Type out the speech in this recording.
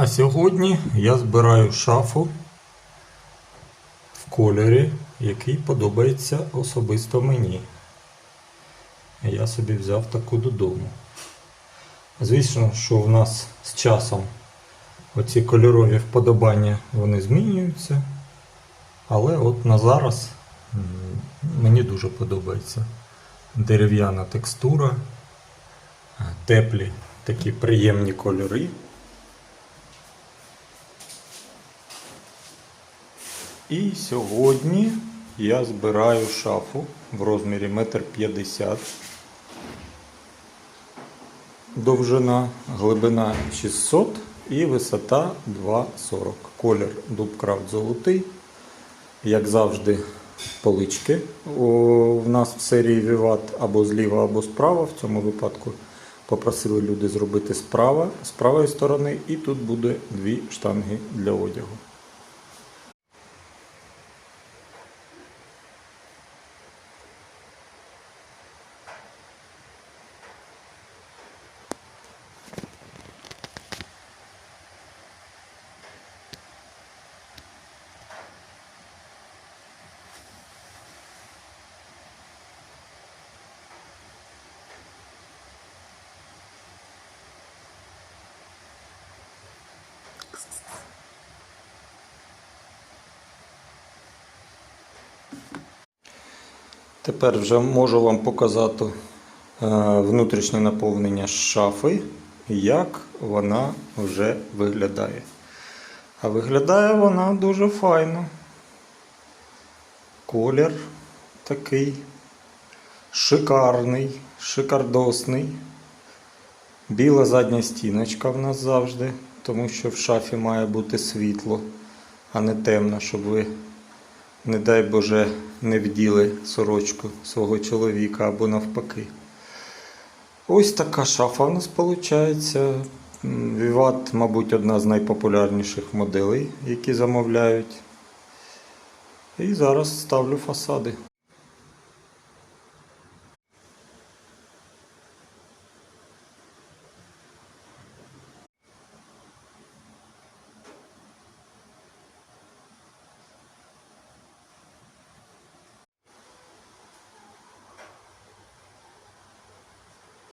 А сьогодні я збираю шафу в кольорі, який подобається особисто мені. Я собі взяв таку додому. Звісно, що в нас з часом оці кольорові вподобання вони змінюються. Але от на зараз мені дуже подобається дерев'яна текстура, теплі такі приємні кольори. І сьогодні я збираю шафу в розмірі 1,50 м. Довжина, глибина 600 і висота 2,40. Колір Дубкрафт золотий. Як завжди, полички у, нас в серії Vivat або зліва, або справа. В цьому випадку попросили люди зробити справа, з правої сторони, і тут буде дві штанги для одягу. Тепер вже можу вам показати е, внутрішнє наповнення шафи, як вона вже виглядає. А виглядає вона дуже файно. Колір такий шикарний, шикардосний. Біла задня стіночка в нас завжди, тому що в шафі має бути світло, а не темно, щоб ви не дай Боже, не вділи сорочку свого чоловіка або навпаки. Ось така шафа у нас виходить. Віват, мабуть, одна з найпопулярніших моделей, які замовляють. І зараз ставлю фасади.